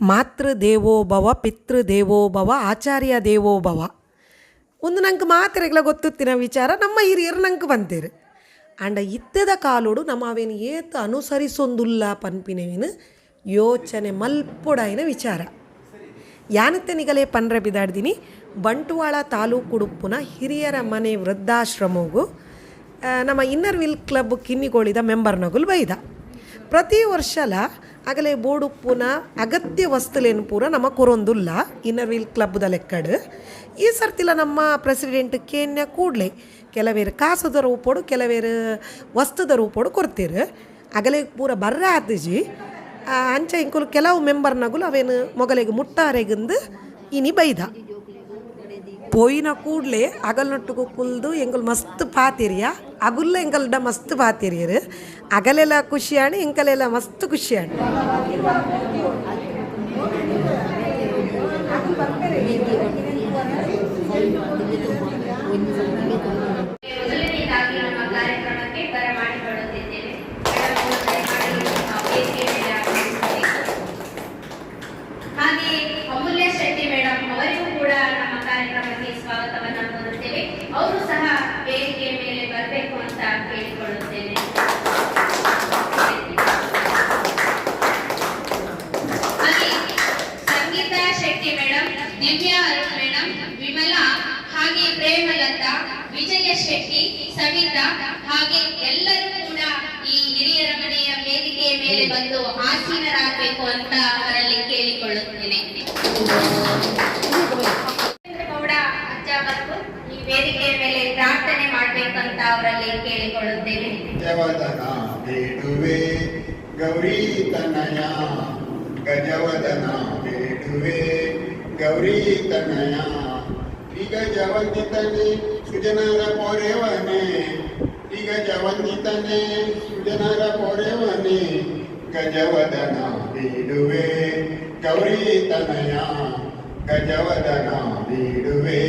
ಮಾತೃ ದೇವೋಭವ ಪಿತೃ ದೇವೋಭವ ಆಚಾರ್ಯ ದೇವೋಭವ ಒಂದು ನಂಗೆ ಮಾತ್ರೆಗಳ ಗೊತ್ತಿತ್ತಿನ ವಿಚಾರ, ನಮ್ಮ ಹಿರಿಯರು ನಂಗೆ ಬಂತೇರು ಆಂಡ ಇತ್ತದ ಕಾಲೋಡು ನಮ್ಮ ಅವೇನು ಏತ ಅನುಸರಿಸೊಂದುಲ್ಲ ಪನ್ಪಿನವಿನ ಯೋಚನೆ ಮಲ್ಪುಡಾಯಿನ ವಿಚಾರ. ಯಾನತ್ತೆ ನಿಗಲೇ ಪನ್ರೆ ಬಿದಾಡ್ದಿನಿ, ಬಂಟ್ವಾಳ ತಾಲೂಕು ಉಡುಪುನ ಹಿರಿಯರ ಮನೆ ವೃದ್ಧಾಶ್ರಮವು ನಮ್ಮ ಇನ್ನರ್ ವಿಲ್ ಕ್ಲಬ್ ಕಿನ್ನಿಗೋಳಿದ ಮೆಂಬರ್ನಗುಲು ಬೈದ. ಪ್ರತಿ ವರ್ಷಲ ಆಗಲೇ ಬೋಡುಪ್ಪುನ ಅಗತ್ಯ ವಸ್ತುಲೇನು ಪೂರ ನಮ್ಮ ಕೊರೊಂದುಲ್ಲ. Inner wheel ಕ್ಲಬ್ದ ಲೆಕ್ಕಡ್. ಈ ಸರ್ತಿಲ ನಮ್ಮ ಪ್ರೆಸಿಡೆಂಟ್ ಕೇನ್ಯ ಕೂಡಲೇ ಕೆಲವೇರು ಕಾಸದ ರೂಪೋಡು, ಕೆಲವೇರು ವಸ್ತುದ ರೂಪೋಡು ಕೊಡ್ತೀರು ಅಗಲೇ ಪೂರ ಬರ್ರ ಆತಜಿ. ಅಂಚ ಇಂಕುಲು ಕೆಲವು ಮೆಂಬರ್ನಗುಲು ಅವೇನು ಮೊಗಲಿಗೆ ಮುಟ್ಟಾರೆಗಿಂದು ಇನಿ ಬೈದ. ಪೋಯಿನ ಕೂಡಲೇ ಅಗಲ್ನೊಟ್ಟುಗು ಕುಲ್ದು ಎಂಕುಲು ಮಸ್ತ್ ಪಾತಿರಿಯ ಅಗುಲ್ಲ ಎಂಕಲ್ಡ ಮಸ್ತ್ ಪಾತಿರಿಯರು ಅಗಲೆಲ್ಲ ಖುಷಿಯಾಣಿ ಎಂಕಲೆಲ್ಲ ಮಸ್ತ್ ಖುಷಿಯಾಣಿ ಸ್ವಾಗತವನ್ನ ಕೋರುತ್ತೇವೆ. ಅವರು ಸಹ ವೇದಿಕೆ ಮೇಲೆ ಬರಬೇಕು ಅಂತ ಕೇಳಿಕೊಳ್ಳುತ್ತೇನೆ. ಹಾಗೆ ಸಂಗೀತ ಶೆಟ್ಟಿ ಮೇಡಮ್ ದಿವ್ಯಾ ಅರುಣ್ ಮೇಡಮ್ ವಿಮಲಾ, ಹಾಗೆ ಪ್ರೇಮಲತಾ, ವಿಜಯ ಶೆಟ್ಟಿ, ಸವಿತಾ, ಹಾಗೆ ಎಲ್ಲರೂ ಕೂಡ ಈ ಹಿರಿಯರ ಮನೆಯ ವೇದಿಕೆಯ ಮೇಲೆ ಬಂದು ಆಸೀನರಾಗಬೇಕು ಅಂತ ಅವರಲ್ಲಿ ಕೇಳಿಕೊಳ್ಳುತ್ತೇನೆ. कन्हैया गजवदना बेढुवे गौरी कन्हैया गजवंदितने सुजनार सुजना रा सुजनार पौरेवने गजवदना बेढुवे गौरी तनया गजवदना बेढुवे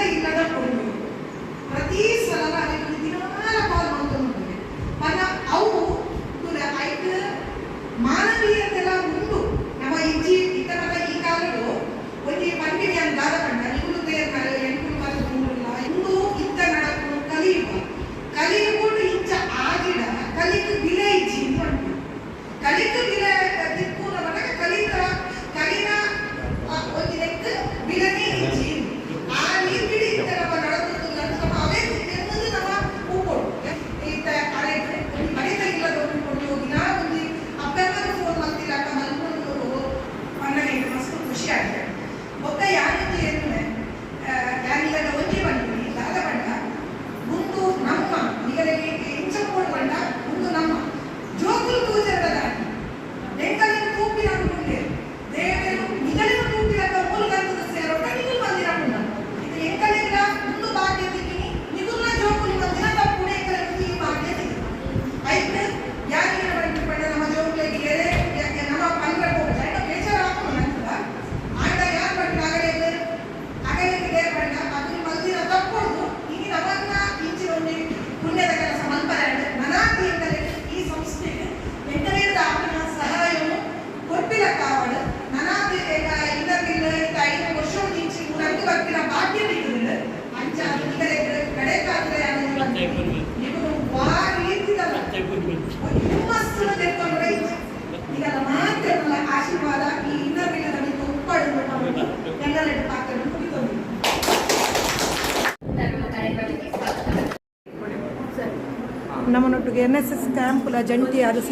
ರೈತ ನಮ್ಮನೊಟ್ಟಿಗೆ ಎನ್ ಎಸ್ ಎಸ್ ಕ್ಯಾಂಪ್ಲ ಜಂಟಿ ಅದು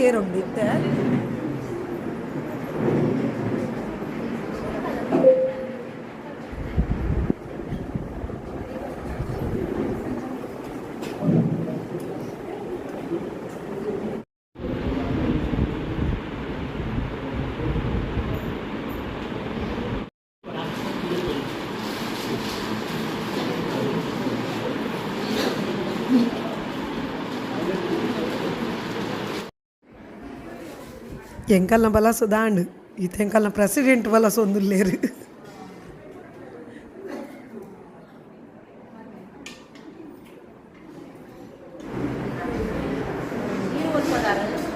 ఎంకల్న బల సుదాండు ఈత ఎంకల్న ప్రెసిడెంట్ వల్ల సొందులు లేరు మృత్యోమ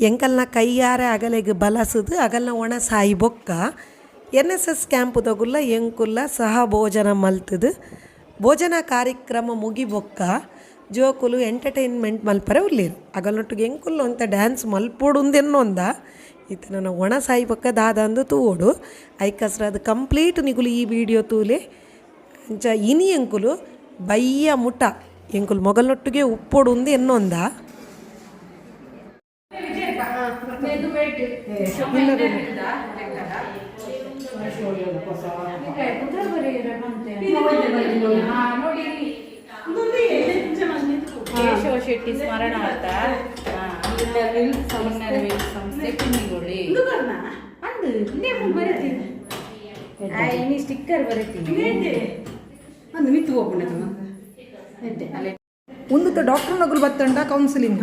ಎಂಕಲ್ನ ಕೈಯಾರೆ ಅಗಲೆಗೆ ಬಲಸುದು, ಅಗಲ್ನ ಒಣ ಸಾಯಿ ಬೊಕ್ಕ. ಎನ್ ಎಸ್ ಎಸ್ ಕ್ಯಾಂಪು ತಗುಲ್ಲ, ಎಂಕುಲ್ಲ ಸಹ ಭೋಜನ ಮಲ್ತದು. ಭೋಜನ ಕಾರ್ಯಕ್ರಮ ಮುಗಿ ಬೊಕ್ಕ. ಜೋಕುಲು ಎಂಟರ್ಟೈನ್ಮೆಂಟ್ ಮಲ್ಪರೆ ಉಳ್ಳೇರು. ಅಗಲ್ನೊಟ್ಟಿಗೆ ಎಂಕುಲ್ಲ ಅಂತ ಡ್ಯಾನ್ಸ್ ಮಲ್ಪೊಡುಂದೆನ್ನೊಂದ. ಈತ ನನ್ನ ಒಣ ಸಾಯಿ ಬೊಕ್ಕ ದಾದಂದು ತೂವೋಡು. ಐಕಸ್ರ ಅದು ಕಂಪ್ಲೀಟ್ ನಿಗುಲು ಈ ವಿಡಿಯೋ ತೂಲೆ. ಅಂಚ ಇನಿ ಎಂಕುಲು ಬಯ್ಯ ಮುಟ. ಎಂಕುಲು ಮೊಗಲ್ನೊಟ್ಟಿಗೆ ಉಪ್ಪೊಡು ಎನ್ನೊಂದ ಕೇಶವ ಶೆಟ್ಟಿ ಸ್ಮರಣಾರ್ಥ ಸಂಸ್ಥೆ ಕುನ್ನಿಗೋಳಿ ಅಂದು ನೀವು ಬರೀತೀನಿ ಸ್ಟಿಕ್ಕರ್ ಬರೀತೀನಿ ಒಂದು ಮಿತ್ತು ಹೋಗ್ಬಿಡ ಅಲ್ಲೇ ಒಂದು ಡಾಕ್ಟರ್ ನಗುಲು ಬತ್ತಂಡ ಕೌನ್ಸಿಲಿಂಗ್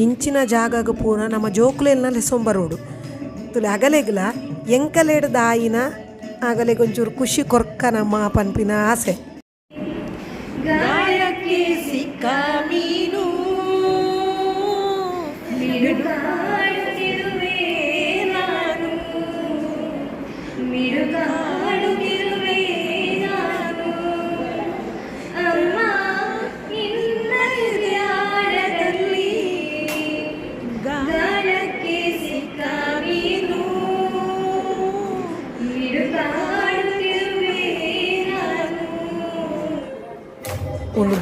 ಇಂಚಿನ ಜಾಗಗ ಪೂರ ನಮ್ಮ ಜೋಕುಲೆಲ್ನ ಲೆಸೊಂಬರೋಡು ತುಲೆ ಅಗಲೆಗ್ಲ ಎಂಕಲೆಡ್ ದಾಯಿನ ಆಗಲೆಗ್ ಒಂಚೂರು ಖುಷಿ ಕೊರ್ಕ ನಮ್ಮ ಪನ್ಪಿನ ಆಸೆ. ಗಾಯಕ್ಕೆ ಸಿಕ್ಕ ಮೀನು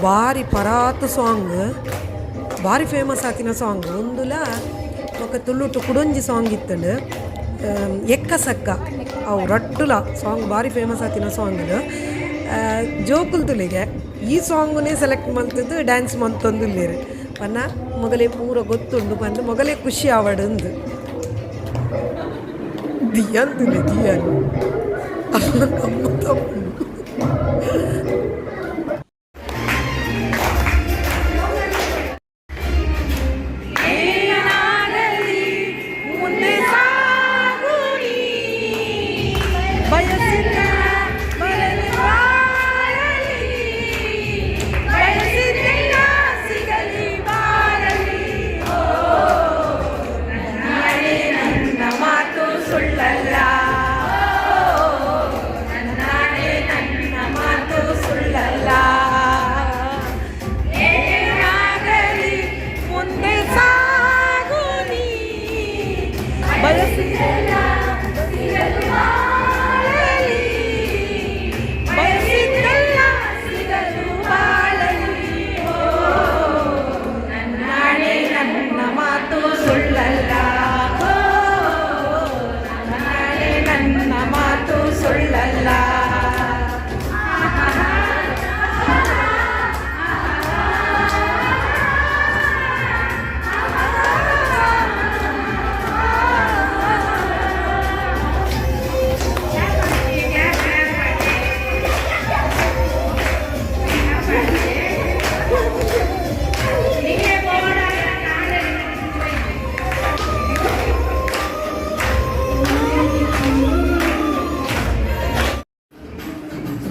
ಬಾರಿ ಪರಾತ್ ಸಾಂಗ್ ಭಾರಿ ಫೇಮಸ್ ಆತಿನ ಸಾಂಗ್ ಒಂದುಲ ಒಕ ತುಳುಟು ಕುಡೊಂಜಿ ಸಾಂಗ್ ಇತ್ತಂಡು ಎಕ್ಕ ಸಕ್ಕ ಅವು ರಟ್ಟುಲ ಸಾಂಗ್ ಭಾರಿ ಫೇಮಸ್ ಆತಿನ ಸಾಂಗ್ ಜೋಕುಲ್ ತುಲಿಗೆ ಈ ಸಾಂಗ್ನೇ ಸೆಲೆಕ್ಟ್ ಮಂತದ್ದು ಡ್ಯಾನ್ಸ್ ಮಂತೊಂದುಲ್ಲೇರು. ಪನ್ನ ಮೊಗಲೇ ಪೂರ ಗೊತ್ತುಂಡು ಬಂದು ಮೊಗಲೇ ಖುಷಿ ಆವಡುಂದು. ದಿಯಂತುಲೆ ದಿಯನ್ ಅಮ್ಮ ಮುಂದೆ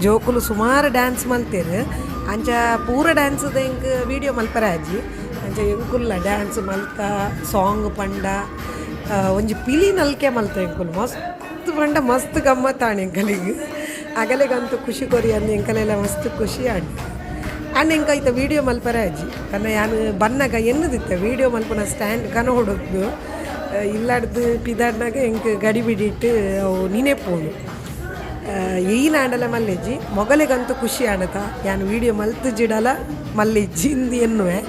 ಜೋಕುಲು ಸುಮಾರು ಡ್ಯಾನ್ಸ್ ಮಲ್ತೇರು. ಅಂಚ ಪೂರ ಡ್ಯಾನ್ಸ್ದ ಎಂಕ್ ವಿಡಿಯೋ ಮಲ್ಪರೆ ಆಜಿ ಅಂಚ ಎಂಕುಲ್ಲ ಡ್ಯಾನ್ಸ್ ಮಲ್ತ ಸಾಂಗ್ ಪಂಡ ಒಂಜಿ ಪಿಲಿ ನಲ್ಕೆ ಮಲ್ತ ಎಂಕುಲು. ಮಸ್ತ್ ಪಂಡ, ಮಸ್ತ್ ಗಮ್ಮತ್ತಾಣೆ ಎಂಕಲಿಗೆ. ಅಗಲಿಗಂತೂ ಖುಷಿ ಕೊರಿ ಅಂದ್ ಎಂಕಲೆಲ್ಲ ಮಸ್ತ್ ಖುಷಿ ಆಡ್ ಅಂಡ್ ಎಂಕ ಐತ ವಿಡಿಯೋ ಮಲ್ಪರೆ ಆಜಿ ಕನ್ನ ಯಾನು ಬನ್ನಗ ಎನ್ನದಿತ್ತೆ. ವಿಡಿಯೋ ಮಲ್ಪನ ಸ್ಟ್ಯಾಂಡ್ ಕನ ಹೊಡೋದು ಇಲ್ಲಾಡ್ದು ಪಿದಾಡ್ನಾಗ ಎಂಕ್ ಗಡಿ ಬಿಡಿಟ್ಟು ಅವು ನೀನೇ ಪೋನು ನಾಡಲ ಮಲ್ಲೆಜ್ಜಿ ಮೊಗಲಿಗಂತೂ ಖುಷಿ ಆಡತ ಯಾನು ವಿಡಿಯೋ ಮಲ್ತು ಜಿಡಲ ಮಲ್ಲಿಜ್ಜಿ ಎನ್ನುವೆ.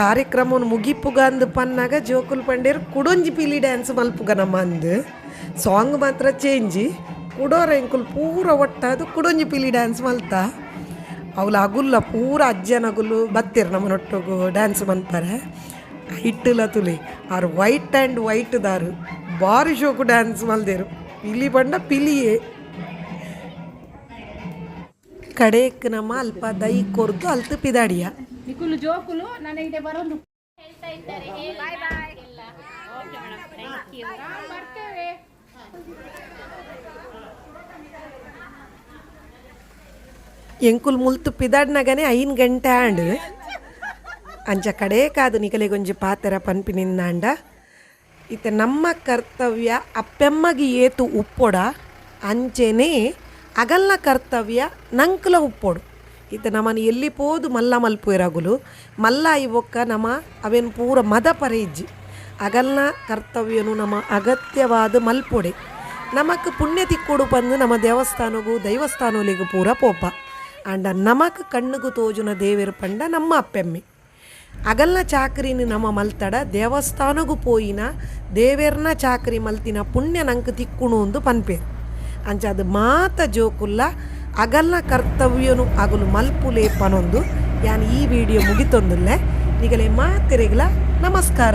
ಕಾರ್ಯಕ್ರಮವನ್ನು ಮುಗಿಪುಗ ಅಂದು ಪನ್ನಾಗ ಜೋಕುಲ್ ಪಂಡೇರು ಕುಡೊಂಜಿ ಪಿಲಿ ಡ್ಯಾನ್ಸ್ ಮಲ್ಪುಗ ನಮ್ಮ ಅಂದು ಸಾಂಗ್ ಮಾತ್ರ ಚೇಂಜಿ ಕುಡೋರ ಎಂಕುಲ್ ಪೂರ ಒಟ್ಟಾದು ಕುಡೊಂಜಿ ಪಿಲಿ ಡ್ಯಾನ್ಸ್ ಮಲ್ತ. ಅವಳು ಅಗುಲ್ಲ ಪೂರ ಅಜ್ಜನಗುಲು ಬತ್ತಿರು ನಮ್ಮನೊಟ್ಟಗು ಡ್ಯಾನ್ಸ್ ಮಲ್ತಾರೆ ಹಿಟ್ಟಲ ತುಲಿ, ಆರ್ ವೈಟ್ ಆ್ಯಂಡ್ ವೈಟ್ ದಾರು. ಬಾರಿ ಶೋಕು ಡ್ಯಾನ್ಸ್ ಮಲ್ದೇರು. ಪಿಲಿ ಪಂಡ ಪಿಲಿಯೇ. ಕಡೆಕ್ ನಮ್ಮ ಅಲ್ಪ ದೈ ಕೊರ್ದು ಅಲ್ತು ಪಿದಾಡಿಯ. ನಿಕುಲು ಜೋಕುಲು ನನಗೆ ಬರೋದು. ಬರ್ತೇವೆ. ಎಂಕುಲ್ ಮುಲ್ತು ಪಿದಾಡ್ನಾಗನೆ ಐನ್ ಗಂಟೆ ಆಂಡ್. ಅಂಚ ಕಡೆ ಕಾದು ನಿಕಲೆಗೊಂಜಿ ಪಾತರ ಪನ್ಪಿನಿಂದಾಂಡ ಇತ್ತೆ ನಮ್ಮ ಕರ್ತವ್ಯ ಅಪ್ಪೆಮ್ಮಗೆ ಏತು ಉಪ್ಪೊಡ. ಅಂಚೆನೇ ಅಗಲ್ನ ಕರ್ತವ್ಯ ನಂಕುಲ ಉಪ್ಪೊಡು. ಇತ್ತೆ ನಮ್ಮನ್ನು ಎಲ್ಲಿ ಪೋದು ಮಲ್ಲ ಮಲ್ಪುವೆರಗುಲು ಮಲ್ಲ ಇವೊಕ್ಕ ನಮ್ಮ ಅವೇನು ಪೂರ ಮದ ಪರೇಜ್ಜಿ ಅಗಲ್ನ ಕರ್ತವ್ಯನು ನಮ್ಮ ಅಗತ್ಯವಾದ ಮಲ್ಪೊಡೆ. ನಮಕ್ ಪುಣ್ಯ ತಿಕ್ಕೊಡು ಬಂದು ನಮ್ಮ ದೇವಸ್ಥಾನಗೂ ದೈವಸ್ಥಾನಗಳಿಗೂ ಪೂರ ಪೋಪ. ಅಂಡ ನಮಕ್ ಕಣ್ಣುಗು ತೋಜುನ ದೇವೇರು ಪಂಡ ನಮ್ಮ ಅಪ್ಪೆಮ್ಮೆ. ಅಗಲ್ನ ಚಾಕರಿನ ನಮ್ಮ ಮಲ್ತಡ, ದೇವಸ್ಥಾನಗೂ ಪೋಯಿನ ದೇವೆರ್ನ ಚಾಕರಿ ಮಲ್ತಿನ ಪುಣ್ಯ ನಂಗೆ ತಿಕ್ಕುಣು ಒಂದು ಪನ್ಪೇರು. ಅಂಚ ಅದು ಮಾತ ಜೋಕುಲ್ಲ ಅಗಲ್ನ ಕರ್ತವ್ಯನು ಅಗಲು ಮಲ್ಪು ಲೇಪನೊಂದು ಯಾನ್ ಈ ವಿಡಿಯೋ ಮುಗಿತೊಂದುಲ್ಲೆ. ಈಗಲೇ ಮಾತೆರೆಗ್ಲ ನಮಸ್ಕಾರ.